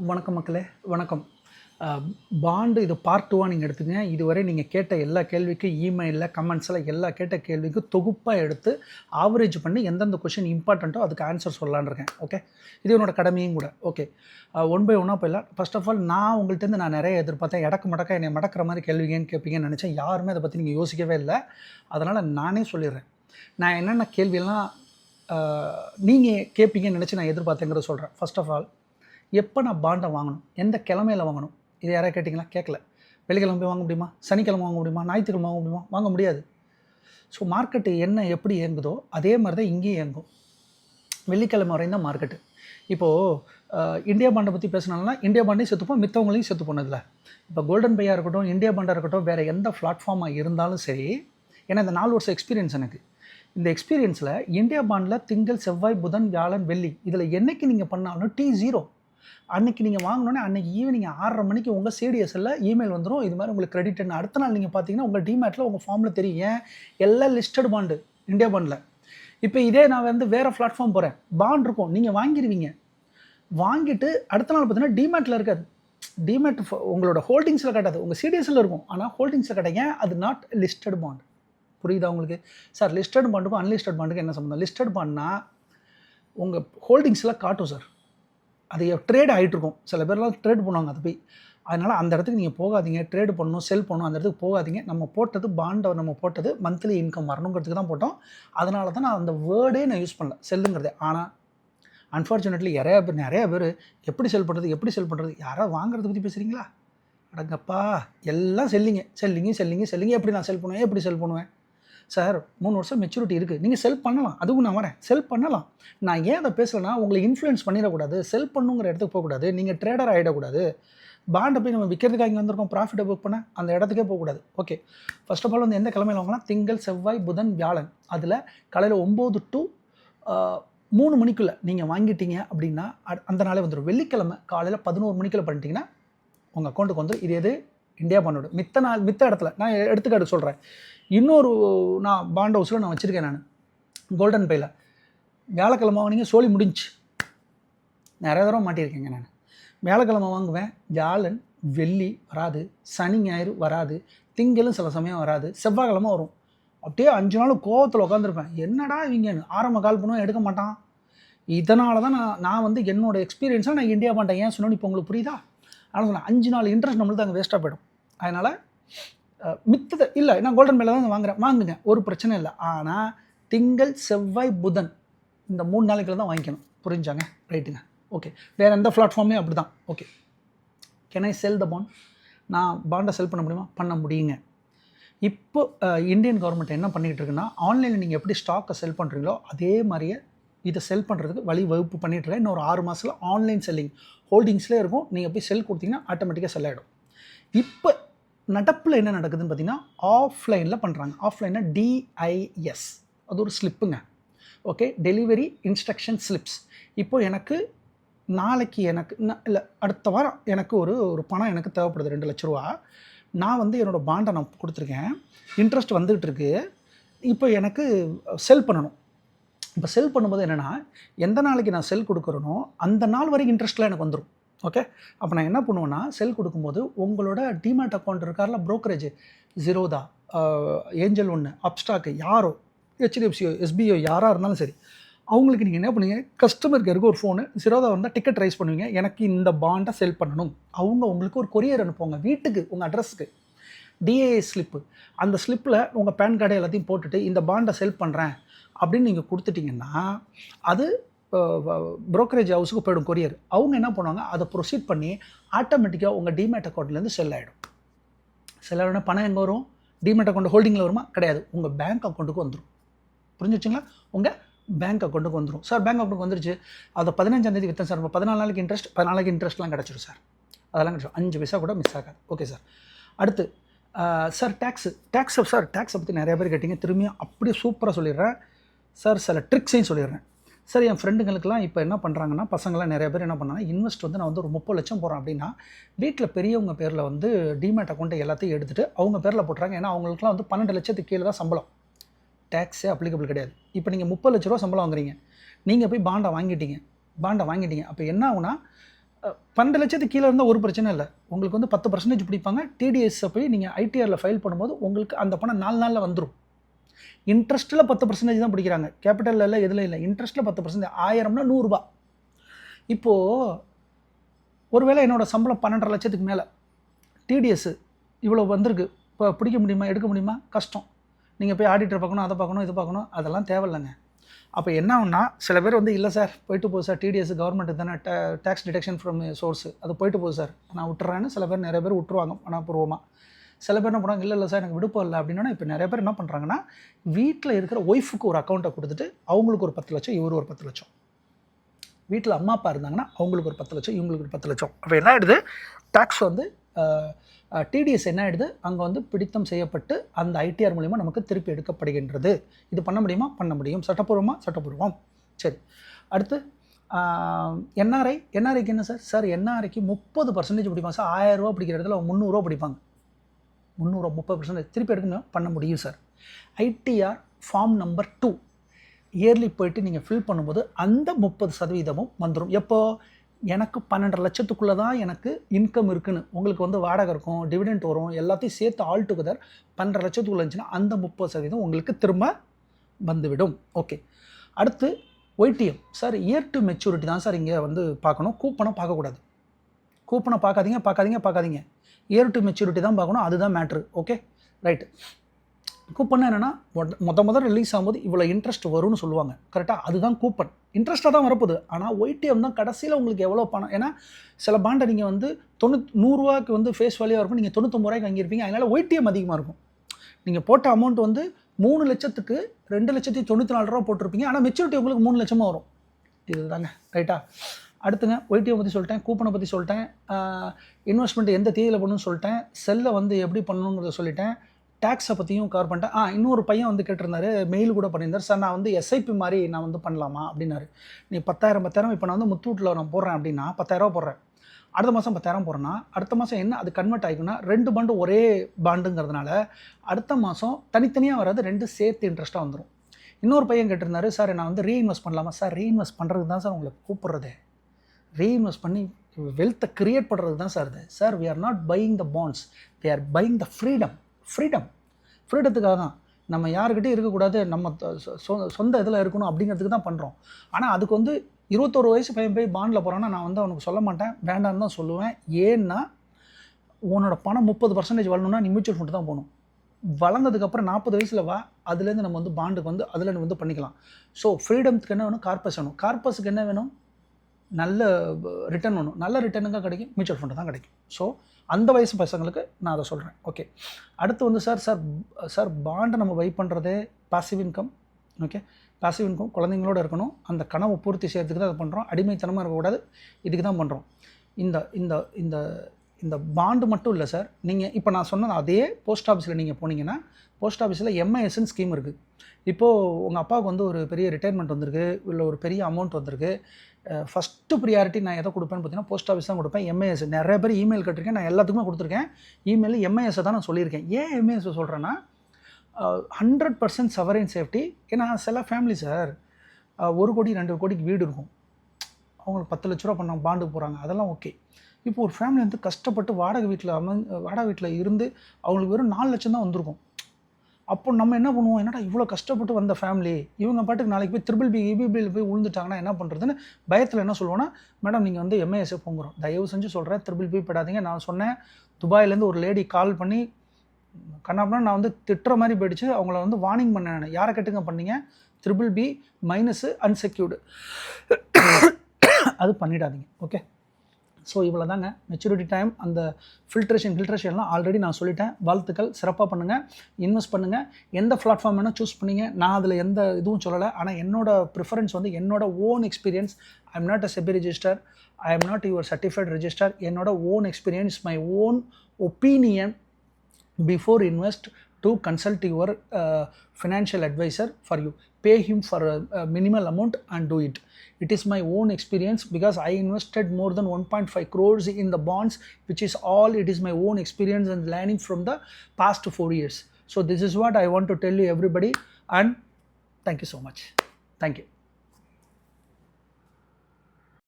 வணக்கம் மக்களே வணக்கம். பாண்டு இது பார்ட் டூவாக நீங்கள் எடுத்துங்க. இதுவரை நீங்கள் கேட்ட எல்லா கேள்விக்கும் இமெயிலில் கமெண்ட்ஸில் எல்லா கேட்ட கேள்விக்கும் தொகுப்பாக எடுத்து ஆவரேஜ் பண்ணி எந்தெந்த கொஷின் இம்பார்ட்டண்ட்டோ அதுக்கு ஆன்சர் சொல்லலான்னு இருக்கேன். ஓகே இது என்னோட கடமையும் கூட. ஓகே ஒன் பை ஒன்னாக போயிடலாம். ஃபர்ஸ்ட் ஆஃப் ஆல் நான் உங்கள்கிட்டருந்து நான் நிறைய எதிர்பார்த்தேன். இடக்கு மடக்க என்னை மடக்கிற மாதிரி கேள்விங்கன்னு கேட்பீங்கன்னு நினச்சேன். யாருமே அதை பற்றி நீங்கள் யோசிக்கவே இல்லை. அதனால் நானே சொல்லிடுறேன். நான் என்னென்ன கேள்வியெல்லாம் நீங்கள் கேட்பீங்கன்னு நினச்சி நான் எதிர்பார்த்தேங்கிறத சொல்கிறேன் ஃபர்ஸ்ட் ஆஃப் ஆல் எப்போ நான் பாண்டை வாங்கணும்? எந்த கிழமையில் வாங்கணும்? இது யாராவது கேட்டிங்களா? கேட்கல. வெள்ளிக்கிழமை போய் வாங்க முடியுமா? சனிக்கிழமை வாங்க முடியுமா? ஞாயிற்றுக்கிழமை வாங்க முடியுமா? வாங்க முடியாது. ஸோ மார்க்கெட்டு என்ன எப்படி இயங்குதோ அதே மாதிரி தான் இங்கேயும் இயங்கும். வெள்ளிக்கிழமை வரையும் தான் மார்க்கெட்டு இப்போது இந்தியா பாண்டை பற்றி பேசினாலும் இந்தியா பாண்டையும் செத்துப்போம் மித்தவங்களையும் செத்து போனதில்ல இப்போ கோல்டன் பையாக இருக்கட்டும் இந்தியா பாண்டாக இருக்கட்டும் வேறு எந்த பிளாட்ஃபார்மாக இருந்தாலும் சரி ஏன்னா இந்த நாலு வருஷம் எக்ஸ்பீரியன்ஸ் எனக்கு. இந்த எக்ஸ்பீரியன்ஸில் இந்தியா பாண்டில் திங்கள் செவ்வாய் புதன் வியாழன் வெள்ளி இதில் என்னைக்கு நீங்கள் பண்ணாலும் டி ஜீரோ அன்னைக்கு நீங்கள் வாங்கினோன்னே அன்னைக்கு ஈவினிங் ஆறரை மணிக்கு உங்கள் சிடிஎஸ்எல்ல இமெயில் வந்துடும் இது மாதிரி உங்களுக்கு கிரெடிட்னு அடுத்த நாள் நீங்கள் பார்த்தீங்கன்னா உங்கள் டிமேட்டில் உங்கள் ஃபார்மில் தெரியும். ஏன்? எல்லாம் லிஸ்டட் பாண்டு இந்தியா பாண்டில் இப்போ இதே நான் வந்து வேறு பிளாட்ஃபார்ம் போகிறேன் பாண்ட் இருக்கும். நீங்கள் வாங்கிடுவீங்க வாங்கிட்டு அடுத்த நாள் பார்த்தீங்கன்னா டிமேட்டில் இருக்காது. டிமேட் உங்களோட ஹோல்டிங்ஸில் கட்டாது. உங்கள் சிடிஎஸ்எல் இருக்கும். ஆனால் ஹோல்டிங்ஸில் கட்ட அது நாட் லிஸ்டட் பாண்ட் புரியுதா உங்களுக்கு? சார் லிஸ்டட் பாண்டுக்கும் அன்லிஸ்டட் பாண்டுக்கும் என்ன சம்மந்தம் லிஸ்டட் பாண்ட்னா உங்கள் ஹோல்டிங்ஸில் காட்டும் சார் அது ட்ரேட் ஆகிட்டு இருக்கும் சில பேர்லாம் ட்ரேட் பண்ணுவாங்க அது போய். அதனால் அந்த இடத்துக்கு நீங்கள் போகாதீங்க. ட்ரேடு பண்ணணும் செல் பண்ணணும் அந்த இடத்துக்கு போகாதீங்க. நம்ம போட்டது பாண்டை நம்ம போட்டது மந்த்லி இன்கம் வரணுங்கிறதுக்கு தான் போட்டோம். அதனால தான் நான் அந்த வேர்டே நான் யூஸ் பண்ணல. செல்லுங்கிறது ஆனால் அன்ஃபார்ச்சுனேட்லி நிறைய பேர் நிறைய பேர் எப்படி செல் பண்ணுறது எப்படி செல் பண்ணுறது யாராவது வாங்குறத பற்றி பேசுகிறீங்களா அடங்கப்பா எல்லாம் செல்லிங்க செல்லிங்க செல்லிங்க செல்லிங்க எப்படி நான் செல் பண்ணுவேன்? எப்படி செல் பண்ணுவேன்? சார் மூணு வருஷம் மெச்சூரிட்டி இருக்குது நீங்கள் செல் பண்ணலாம். அதுவும் நான் வரேன். செல் பண்ணலாம். நான் ஏன் அதை பேசலைன்னா உங்களை இன்ஃப்ளூயன்ஸ் பண்ணிடக்கூடாது. செல் பண்ணுங்கிற இடத்துக்கு போகக்கூடாது. நீங்கள் ட்ரேடர் ஆகிடக்கூடாது பாண்டை போய் நம்ம விற்கிறதுக்காக இங்கே வந்திருக்கோம். ப்ராஃபிட்டை புக் பண்ண அந்த இடத்துக்கே போகக்கூடாது. ஓகே ஃபர்ஸ்ட் ஆஃப் ஆல் வந்து எந்த கிழமையில் வாங்கலாம் திங்கள் செவ்வாய் புதன் வியாழன். அதில் காலையில் ஒம்பது டு மூணு மணிக்குள்ளே நீங்கள் வாங்கிட்டீங்க அப்படின்னா அ- அந்த நாளே வந்துடும் வெள்ளிக்கிழமை காலையில் பதினோரு மணிக்குள்ளே பண்ணிட்டீங்கன்னா உங்கள் அக்கௌண்ட்டுக்கு வந்து இது எது? இந்தியா பண்ணோடு. மித்த நாள் மித்த இடத்துல நான் எடுத்துக்காட்டு சொல்கிறேன் இன்னொரு நான் பாண்ட் ஹவுஸில் நான் வச்சுருக்கேன் நான். கோல்டன் பேயில் வியாழக்கிழமை வாங்கினீங்க சோழி முடிஞ்சு நிறைய தடவை மாட்டியிருக்கேங்க நான். வியாழக்கிழமை வாங்குவேன். வியாழன் வெள்ளி வராது. சனி ஞாயிறு வராது. திங்களும் சில சமயம் வராது. செவ்வாய்க்கிழமை வரும். அப்படியே அஞ்சு நாள் கோவத்தில் உட்காந்துருப்பேன் என்னடா இவங்க ஆரம்ப கால் பண்ணுவோம் எடுக்க மாட்டான். இதனால தான் நான் நான் வந்து என்னோட எக்ஸ்பீரியன்ஸாக நான் இந்தியா பண்ணிட்டேன் ஏன் சொன்னோன்னு இப்போ உங்களுக்கு புரியுதா? ஆனால் சொன்னேன் அஞ்சு நாள் இன்ட்ரெஸ்ட் நம்மளுக்கு அங்கே வேஸ்ட்டாக போயிடும். அதனால் மித்தத்தை இல்லை நான் கோல்டன் மேலே தான் வாங்குறேன். வாங்குங்க ஒரு பிரச்சனை இல்லை. ஆனால் திங்கள் செவ்வாய் புதன் இந்த மூணு நாளைக்குள்ள தான் வாங்கிக்கணும். புரிஞ்சாங்க? ரைட்டுங்க ஓகே வேறு எந்த பிளாட்ஃபார்மே அப்படி தான் okay can I sell the bond நான் பாண்டை செல் பண்ண முடியுமா? பண்ண முடியுங்க. இப்போ இந்தியன் கவர்மெண்ட் என்ன பண்ணிக்கிட்டு இருக்குன்னா ஆன்லைனில் நீங்கள் எப்படி ஸ்டாக்கை செல் பண்ணுறீங்களோ அதே மாதிரியே இதை செல் பண்ணுறதுக்கு வழி வகுப்பு பண்ணிட்டு இருக்கேன் இன்னொரு ஆறு மாதத்தில் ஆன்லைன் செல்லிங் ஹோல்டிங்ஸ்லேயே இருக்கும். நீங்கள் போய் செல் கொடுத்தீங்கன்னா ஆட்டோமேட்டிக்காக செல் ஆகிடும் இப்போ நடப்பில் என்ன நடக்குதுன்னு பார்த்தீங்கன்னா ஆஃப்லைனில் பண்ணுறாங்க ஆஃப்லைனில் டிஐஎஸ் அது ஒரு ஸ்லிப்புங்க ஓகே டெலிவரி இன்ஸ்ட்ரக்ஷன் ஸ்லிப்ஸ் இப்போது எனக்கு நாளைக்கு எனக்கு இல்லை அடுத்த வாரம் எனக்கு ஒரு ஒரு பணம் எனக்கு தேவைப்படுது ரெண்டு லட்ச ரூபா. நான் வந்து என்னோடய பாண்டை நான் கொடுத்துருக்கேன். இன்ட்ரெஸ்ட் வந்துகிட்டு இருக்கு. இப்போ எனக்கு செல் பண்ணணும். இப்போ செல் பண்ணும்போது என்னென்னா எந்த நாளைக்கு நான் செல் கொடுக்குறேனோ அந்த நாள் வரைக்கும் இன்ட்ரெஸ்ட்லாம் எனக்கு வந்துடும் ஓகே அப்போ நான் என்ன பண்ணுவேன்னா செல் கொடுக்கும்போது உங்களோட டிமேட் அக்கௌண்ட் இருக்கார்ல ப்ரோக்கரேஜ் ஜீரோதா ஏஞ்சல் ஒன்று அப்ஸ்டாக்கு யாரோ ஹெச்டிஎஃப்சியோ எஸ்பிஓ யாராக இருந்தாலும் சரி அவங்களுக்கு நீங்கள் என்ன பண்ணுவீங்க? கஸ்டமர் கேருக்கு ஒரு ஃபோனு சிரோதா வந்தால் டிக்கெட் ரைஸ் பண்ணுவீங்க. எனக்கு இந்த பாண்டை செல் பண்ணணும். அவங்க உங்களுக்கு ஒரு கொரியர் அனுப்புவாங்க வீட்டுக்கு உங்கள் அட்ரஸுக்கு டிஏஏ ஸ்லிப்பு அந்த ஸ்லிப்பில் உங்கள் பேன் கார்டு எல்லாத்தையும் போட்டுட்டு இந்த பாண்டை செல் பண்ணுறேன் அப்படின்னு நீங்கள் கொடுத்துட்டீங்கன்னா அது ப்ரோக்கரேஜ் ஹவுஸுக்கு போயிடும் கொரியர் அவங்க என்ன பண்ணுவாங்க? அதை ப்ரொசீட் பண்ணி ஆட்டோமேட்டிக்காக உங்கள் டிமேட் அக்கௌண்ட்லேருந்து செல் ஆகிடும் செல் ஆகிடும் பணம் எங்கே வரும்? டிமேட் அக்கௌண்ட் ஹோல்டிங்கில் வருமா? கிடையாது. உங்கள் பேங்க் அக்கௌண்ட்டுக்கு வந்துடும் புரிஞ்சுச்சுங்களா? உங்கள் பேங்க் அக்கௌண்ட்டுக்கு வந்துடும் சார் பேங்க் அக்கௌண்ட்டுக்கு வந்துருச்சு. அதை பதினஞ்சாம் தேதி விற்றேன் சார் இப்போ பதினாலு நாளைக்கு இன்ட்ரெஸ்ட் பதினாலு இன்ட்ரெஸ்ட்லாம் கிடச்சிடும் சார் அதெல்லாம் கிடச்சிடும் அஞ்சு பைசா கூட மிஸ் ஆகாது. ஓகே சார் அடுத்து சார் டேக்ஸு டேக்ஸை சார் டேக்ஸை பற்றி நிறைய பேர் கேட்டிங்க. திரும்பியும் அப்படியே சூப்பராக சொல்லிடுறேன். சார் சில ட்ரிக்ஸையும் சொல்லிடுறேன். சார் என் ஃப்ரெண்டுங்களுக்குலாம் இப்போ என்ன பண்ணுறாங்கன்னா பசங்களாம் நிறைய பேர் என்ன பண்ணாங்கன்னா இன்வெஸ்ட் வந்து நான் வந்து ஒரு முப்பது லட்சம் போகிறேன் அப்படின்னா வீட்டில் பெரியவங்க பேரில் வந்து டிமேட் அக்கௌண்ட்டை எல்லாத்தையும் எடுத்துகிட்டு அவங்க பேரில் போட்டுறாங்க. ஏன்னா அவங்களுக்குலாம் வந்து பன்னெண்டு லட்சத்துக்கு கீழே தான் சம்பளம். டேக்ஸே அப்ளிகபிள் கிடையாது. இப்போ நீங்கள் முப்பது லட்ச ரூபா சம்பளம் வாங்குறீங்க. நீங்கள் போய் பாண்டை வாங்கிட்டீங்க. பாண்டை வாங்கிட்டீங்க. அப்போ என்ன ஆகுனா பன்னெண்டு லட்சத்துக்கு கீழே இருந்தால் ஒரு பிரச்சனை இல்லை. உங்களுக்கு வந்து பத்து பர்சன்டேஜ் பிடிப்பாங்க. டிடிஎஸ்ஸை போய் நீங்கள் ஐடிஆரில் ஃபைல் பண்ணும்போது உங்களுக்கு அந்த பணம் நாலு நாளில் வந்துடும் இன்ட்ரெஸ்ட்டில் பத்து பர்சன்டேஜ் தான் பிடிக்கிறாங்க. கேபிட்டலில் இல்லை எதில் இல்லை. இன்ட்ரெஸ்ட்டில் பத்து பர்சன்டேஜ் ஆயிரம்னா நூறுரூபா இப்போது ஒருவேளை என்னோடய சம்பளம் பன்னெண்டரை லட்சத்துக்கு மேலே. டிடிஎஸ் இவ்வளோ வந்திருக்கு. இப்போ பிடிக்க முடியுமா எடுக்க முடியுமா? கஷ்டம். நீங்கள் போய் ஆடிட்டர் பார்க்கணும் அதை பார்க்கணும் இது பார்க்கணும் அதெல்லாம் தேவையில்லைங்க. அப்போ என்ன ஆகும்னா சில பேர் வந்து இல்லை சார் போயிட்டு போகுது சார். டிடிஎஸ் கவர்மெண்ட் தானே டேக்ஸ் டிடெக்ஷன் ஃப்ரம் சோர்ஸ் அது போயிட்டு போகுது சார். நான் விட்டுறேன்னு சில பேர் நிறைய பேர் விட்டுருவாங்க பூர்வமாக சில பேர் என்ன பண்ணுவாங்க இல்லை இல்லை சார் எனக்கு விடுப்பம் இல்லை. அப்படின்னா இப்போ நிறைய பேர் என்ன பண்ணுறாங்கன்னா வீட்டில் இருக்கிற ஒய்ஃபுக்கு ஒரு அக்கௌண்ட்டை கொடுத்துட்டு அவங்களுக்கு ஒரு பத்து லட்சம் இவர் ஒரு பத்து லட்சம். வீட்டில் அம்மா அப்பா இருந்தாங்கன்னா அவங்களுக்கு ஒரு பத்து லட்சம் இவங்களுக்கு ஒரு பத்து லட்சம். அப்போ என்ன ஆகிடுது டேக்ஸ் வந்து டிடிஎஸ் என்ன ஆகிடுது அங்கே வந்து பிடித்தம் செய்யப்பட்டு அந்த ஐடிஆர் மூலிமா நமக்கு திருப்பி எடுக்கப்படுகின்றது. இது பண்ண முடியுமா? பண்ண முடியும். சட்டப்பூர்வமாக சட்டப்பூர்வம். சரி. அடுத்து என்ஆர்ஐ என்ஆர்ஐக்கு என்ன சார் சார் என்ஆர்ஐக்கு முப்பது பர்சன்டேஜ் பிடிப்பாங்க. சார் ஆயிரரூவா பிடிக்கிற இடத்துல அவங்க முந்நூறுரூவா பிடிப்பாங்க. முந்நூறுரூவா முப்பது பர்சன்டேஜ் திருப்பி எடுக்க பண்ண முடியும் sir ITR form number two early போயிட்டு நீங்கள் ஃபில் பண்ணும்போது அந்த முப்பது சதவீதமும் வந்துடும் எப்போ? எனக்கு பன்னெண்டரை லட்சத்துக்குள்ளே தான் எனக்கு இன்கம் இருக்குன்னு. உங்களுக்கு வந்து வாடகை இருக்கும் டிவிடெண்ட் வரும் எல்லாத்தையும் சேர்த்து ஆல் டுகெதர் பன்னெண்டரை லட்சத்துக்குள்ள இருந்துச்சுன்னா அந்த முப்பது சதவீதம் உங்களுக்கு திரும்ப வந்துவிடும். ஓகே அடுத்து YTM sir year to maturity தான் சார் இங்கே வந்து பார்க்கணும். கூப்பனை பார்க்கக்கூடாது. கூப்பனை பார்க்காதீங்க பார்க்காதீங்க பார்க்காதீங்க. ஏர் டு மெச்சூரிட்டி தான் பார்க்கணும் அதுதான் மேட்ரு ஓகே ரைட்டு கூப்பன் என்னென்னா மொத முதல் ரிலீஸ் ஆகும்போது இவ்வளோ இன்ட்ரெஸ்ட் வரும்னு சொல்லுவாங்க. கரெக்டாக அதுதான் கூப்பன். இன்ட்ரெஸ்ட்டாக தான் வரப்போகுது. ஆனால் ஒய்டிஎம் தான் கடைசியில் உங்களுக்கு எவ்வளோ பணம் ஏன்னா சில பாண்டை நீங்கள் வந்து தொண்ணூத் நூறுரூவாக்கு வந்து ஃபேஸ் வேல்யூவாக இருக்கும் நீங்கள் தொண்ணூத்தொம்பது ரூபாய்க்கு வாங்கியிருப்பீங்க அதனால் ஒய்டிஎம் அதிகமாக இருக்கும். நீங்கள் போட்ட அமௌண்ட் வந்து மூணு லட்சத்துக்கு ரெண்டு லட்சத்தி தொண்ணூற்றி நாலு ரூபா போட்டிருப்பீங்க ஆனால் மெச்சூரிட்டி உங்களுக்கு மூணு லட்சமாக வரும். இதுதாங்க. ரைட்டா அடுத்துங்க ஒயிட்டியை பற்றி சொல்லிட்டேன் கூப்பனை பற்றி சொல்லிட்டேன் இன்வெஸ்ட்மெண்ட் எந்த தேதியில் பண்ணணும்னு சொல்லிட்டேன் செல்லை வந்து எப்படி பண்ணணுங்கிறத சொல்லிட்டேன் டேக்ஸை பற்றியும் கவர் பண்ணிட்டேன். ஆ இன்னொரு பையன் வந்து கேட்டிருந்தாரு மெயில் கூட பண்ணியிருந்தார். சார் நான் வந்து எஸ்ஐபி மாதிரி நான் வந்து பண்ணலாமா? அப்படின்னாரு. நீ பத்தாயிரம் பத்தாயிரம் இப்போ நான் வந்து முத்தூட்டில் நான் போடுறேன் அப்படின்னா பத்தாயிரரூபா போடுறேன். அடுத்த மாதம் பத்தாயிரம் போடுறேன்னா அடுத்த மாதம் என்ன அது கன்வெர்ட் ஆகிக்குன்னா ரெண்டு பாண்டு ஒரே பாண்டுங்கிறதுனால அடுத்த மாதம் தனித்தனியாக வராது ரெண்டு சேர்த்து இன்ட்ரெஸ்ட்டாக வந்துடும் இன்னொரு பையன் கேட்டிருந்தாரு சார் நான் வந்து ரீஇன்வெஸ்ட் பண்ணலாமா? சார் ரீஇன்வெஸ்ட் பண்ணுறதுக்கு தான் சார் உங்களை கூப்பிட்றதே. ரீஇன்வெஸ்ட் பண்ணி வெல்த்தை கிரியேட் பண்ணுறது தான் சார் இது. Sir we are not buying the bonds we are buying the freedom freedom ஃப்ரீடத்துக்காக தான். நம்ம யாருக்கிட்டையும் இருக்கக்கூடாது. நம்ம சொ- சொ- சொந்த இதில் இருக்கணும் அப்படிங்கிறதுக்கு தான் பண்ணுறோம் ஆனால் அதுக்கு வந்து இருபத்தோரு வயசு பையன் போய் பாண்டில் போகிறான்னா நான் வந்து அவனுக்கு சொல்ல மாட்டேன். வேண்டாம்னு தான் சொல்லுவேன். ஏன்னா உன்னோட பணம் முப்பது பர்சன்டேஜ் வரணும்னா நீ மியூச்சுவல் ஃபண்ட் தான் போகணும். வளர்ந்ததுக்கப்புறம் நாற்பது வயசில் வா. அதுலேருந்து நம்ம வந்து பாண்டுக்கு வந்து அதில் வந்து பண்ணிக்கலாம். ஸோ ஃப்ரீடம்க்கு என்ன வேணும்? கார்பஸ் வேணும். கார்பஸுக்கு என்ன வேணும்? நல்ல ரிட்டர்ன் ஒன்று நல்ல ரிட்டர்னுங்க கிடைக்கும். மியூச்சுவல் ஃபண்டு தான் கிடைக்கும். ஸோ அந்த வயசு பசங்களுக்கு நான் அதை சொல்கிறேன் ஓகே அடுத்து வந்து சார் சார் சார் பாண்டை நம்ம பை பண்ணுறதே passive income okay passive income குழந்தைங்களோட இருக்கணும். அந்த கனவை பூர்த்தி செய்யறதுக்கு தான் அதை பண்ணுறோம் அடிமைத்தனமாக இருக்கக்கூடாது. இதுக்கு தான் பண்ணுறோம் இந்த இந்த இந்த இந்த பாண்டு மட்டும் இல்லை சார் நீங்கள் இப்போ நான் சொன்ன அதே போஸ்ட் ஆஃபீஸில் நீங்கள் போனீங்கன்னா போஸ்ட் ஆஃபீஸில் எம்ஐஎஸ்ன்னு ஸ்கீம் இருக்குது இப்போது உங்கள் அப்பாவுக்கு வந்து ஒரு பெரிய ரிட்டைர்மெண்ட் வந்திருக்கு இல்லை ஒரு பெரிய அமௌண்ட் வந்திருக்கு. ஃபஸ்ட்டு ப்ரியாரிட்டி நான் எதை கொடுப்பேன்னு பார்த்தீங்கன்னா போஸ்ட் ஆஃபீஸ் தான் கொடுப்பேன். எம்ஐஎஸ் நிறைய பேர் இமெயில் கட்டிருக்கேன். நான் எல்லாத்துக்குமே கொடுத்துருக்கேன். இமெயில் எம்ஐஎஸை தான் நான் சொல்லியிருக்கேன். ஏன் எம்ஐஎஸ் சொல்கிறேன்னா ஹண்ட்ரட் பர்சன்ட் சவரின் சேஃப்டி ஏன்னா சில ஃபேமிலி சார் ஒரு கோடி ரெண்டு கோடிக்கு வீடு இருக்கும். அவங்களுக்கு பத்து லட்ச ரூபா பண்ண பாண்டு போகிறாங்க அதெல்லாம் ஓகே இப்போ ஒரு ஃபேமிலி வந்து கஷ்டப்பட்டு வாடகை வீட்டில் அம வாடகை வீட்டில் இருந்து அவங்களுக்கு வெறும் நாலு லட்சம் தான் வந்திருக்கும். அப்போ நம்ம என்ன பண்ணுவோம்? என்னடா இவ்வளோ கஷ்டப்பட்டு வந்த ஃபேமிலி இவங்க பாட்டுக்கு நாளைக்கு போய் ட்ரிபிள் பி இபிபியில் போய் விழுந்துட்டாங்கன்னா என்ன பண்ணுறதுன்னு பயத்தில் என்ன சொல்லுவோன்னா மேடம் நீங்கள் வந்து எம்ஏஎஸ்ஏ போங்கிறோம். தயவு செஞ்சு சொல்கிறேன் ட்ரிபிள் பி போயிடாதீங்க. நான் சொன்னேன் துபாயிலேருந்து ஒரு லேடி கால் பண்ணி கண்ணாப்புனா நான் வந்து திட்டுற மாதிரி போயிடுச்சு. அவங்கள வந்து வார்னிங் பண்ணேன் யாரை கேட்டுங்க பண்ணீங்க? ட்ரிபிள் பி மைனஸு அன்செக்யூர்டு அது பண்ணிடாதீங்க ஓகே ஸோ இவ்வளோ தாங்க மெச்சூரிட்டி டைம் அந்த ஃபில்ட்ரேஷன் ஃபில்ட்ரேஷன்லாம் ஆல்ரெடி நான் சொல்லிட்டேன். வாழ்த்துக்கள் சிறப்பாக பண்ணுங்கள் இன்வெஸ்ட் பண்ணுங்கள் எந்த பிளாட்ஃபார்ம் வேணால் சூஸ் பண்ணீங்க. நான் அதில் எந்த இதுவும் சொல்லலை. ஆனால் என்னோட ப்ரிஃபரன்ஸ் வந்து என்னோட own experience I am not a SEBI register I am not your certified register என்னோட own experience my own opinion before invest to consult your uh, financial advisor for you. Pay him for a, a minimal amount and do it. It is my own experience because i invested more than 1.5 crores in the bonds which is all it is my own experience and learning from the past 4 years. So this is what i want to tell you everybody. And thank you so much. Thank you